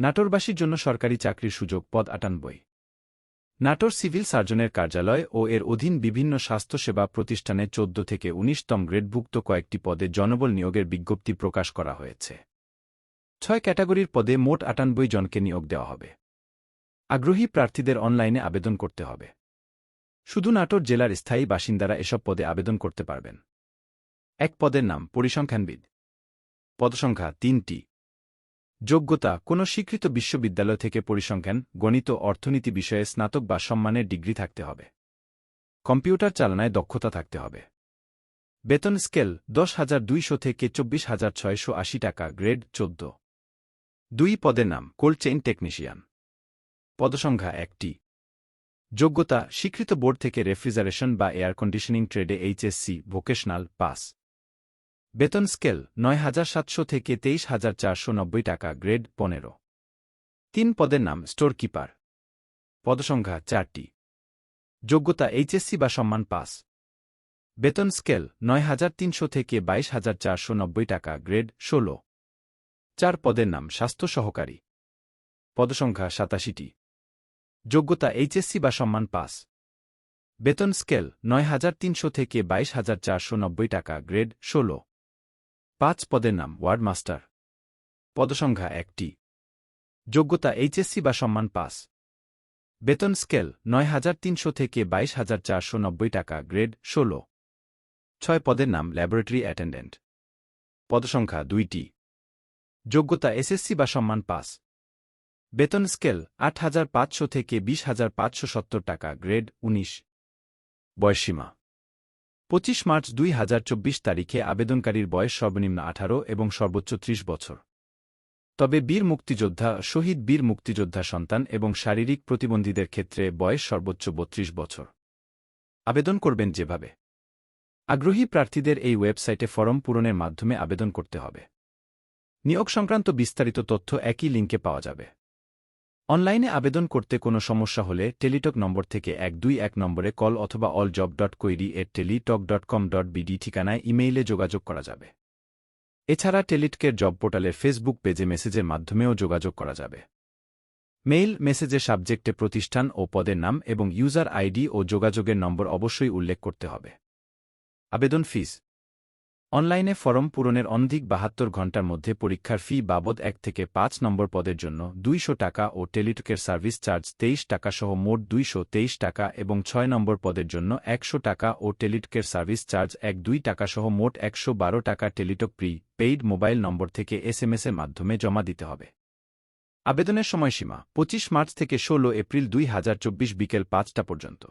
নাটোরবাসীর জন্য সরকারি চাকরির সুযোগ পদ আটানব্বই। নাটোর সিভিল সার্জনের কার্যালয় ও এর অধীন বিভিন্ন স্বাস্থ্যসেবা প্রতিষ্ঠানে চোদ্দ থেকে উনিশতম গ্রেডভুক্ত কয়েকটি পদে জনবল নিয়োগের বিজ্ঞপ্তি প্রকাশ করা হয়েছে। ছয় ক্যাটাগরির পদে মোট আটানব্বই জনকে নিয়োগ দেওয়া হবে। আগ্রহী প্রার্থীদের অনলাইনে আবেদন করতে হবে। শুধু নাটোর জেলার স্থায়ী বাসিন্দারা এসব পদে আবেদন করতে পারবেন। এক পদের নাম পরিসংখ্যানবিদ। পদসংখ্যা তিনটি। যোগ্যতা, কোনো স্বীকৃত বিশ্ববিদ্যালয় থেকে পরিসংখ্যান, গণিত, অর্থনীতি বিষয়ে স্নাতক বা সম্মানের ডিগ্রি থাকতে হবে। কম্পিউটার চালনায় দক্ষতা থাকতে হবে। বেতন স্কেল, দশ হাজার দুইশো থেকে চব্বিশ হাজার ছয়শো আশি টাকা, গ্রেড চোদ্দ। দুই পদের নাম, কোল্ড চেইন টেকনিশিয়ান। পদসংখ্যা একটি। যোগ্যতা, স্বীকৃত বোর্ড থেকে রেফ্রিজারেশন বা এয়ার কন্ডিশনিং ট্রেডে এইচএসসি ভোকেশনাল, পাস। বেতন স্কেল নয় হাজার সাতশো থেকে তেইশ হাজার চারশো নব্বই টাকা, গ্রেড পনেরো। তিন পদের নাম স্টোর কিপার পদসংখ্যা চারটি। যোগ্যতা এইচএসসি বা সম্মান পাস। বেতন স্কেল নয় হাজার তিনশো থেকে বাইশ হাজার চারশো নব্বই টাকা, গ্রেড ষোলো। চার পদের নাম স্বাস্থ্য সহকারী। পদসংখ্যা সাতাশিটি। যোগ্যতা এইচএসসি বা সম্মান পাস। বেতন স্কেল নয় হাজার তিনশো থেকে বাইশ হাজার চারশো নব্বই টাকা, গ্রেড ষোলো। পাঁচ পদের নাম ওয়ার্ড মাস্টার। পদসংখ্যা একটি। যোগ্যতা এইচএসসি বা সম্মান পাস বেতন স্কেল নয় হাজার তিনশো থেকে বাইশ হাজার চারশো নব্বই টাকা, গ্রেড ষোলো। ছয় পদের নাম ল্যাবরেটরি অ্যাটেন্ডেন্ট। পদসংখ্যা দুইটি। যোগ্যতা এসএসসি বা সম্মান পাস বেতন স্কেল আট হাজার পাঁচশো থেকে বিশ হাজার পাঁচশো সত্তর টাকা, গ্রেড উনিশ। বয়সীমা পঁচিশ মার্চ দুই হাজার চব্বিশ তারিখে আবেদনকারীর বয়স সর্বনিম্ন আঠারো এবং সর্বোচ্চ ত্রিশ বছর। তবে বীর মুক্তিযোদ্ধা, শহীদ বীর মুক্তিযোদ্ধা সন্তান এবং শারীরিক প্রতিবন্ধীদের ক্ষেত্রে বয়স সর্বোচ্চ বত্রিশ বছর। আবেদন করবেন যেভাবে। আগ্রহী প্রার্থীদের এই ওয়েবসাইটে ফরম পূরণের মাধ্যমে আবেদন করতে হবে। নিয়োগ সংক্রান্ত বিস্তারিত তথ্য একই লিঙ্কে পাওয়া যাবে। অনলাইনে আবেদন করতে কোনো সমস্যা হলে টেলিটক নম্বর থেকে এক দুই এক নম্বরে কল অথবা অল জব ডট কৈরি এর Teletalk dot com dot BD ঠিকানায় ইমেইলে যোগাযোগ করা যাবে। এছাড়া টেলিটকের জব পোর্টালের ফেসবুক পেজে মেসেজের মাধ্যমেও যোগাযোগ করা যাবে। মেইল মেসেজের সাবজেক্টে প্রতিষ্ঠান ও পদের নাম এবং ইউজার আইডি ও যোগাযোগের নম্বর অবশ্যই উল্লেখ করতে হবে। আবেদন ফিস অনলাইনে ফরম পূরণের অনধিক বাহাত্তর ঘণ্টার মধ্যে পরীক্ষার ফি বাবদ এক থেকে পাঁচ নম্বর পদের জন্য দুইশো টাকা ও টেলিটকের সার্ভিস চার্জ তেইশ টাকা সহ মোট দুইশো তেইশ টাকা এবং ছয় নম্বর পদের জন্য একশো টাকা ও টেলিটকের সার্ভিস চার্জ এক দুই টাকা সহ মোট একশো বারো টাকা Teletalk prepaid mobile number থেকে এসএমএসের মাধ্যমে জমা দিতে হবে। আবেদনের সময়সীমা পঁচিশ মার্চ থেকে ষোলো এপ্রিল দুই হাজার চব্বিশ বিকেল পাঁচটা পর্যন্ত।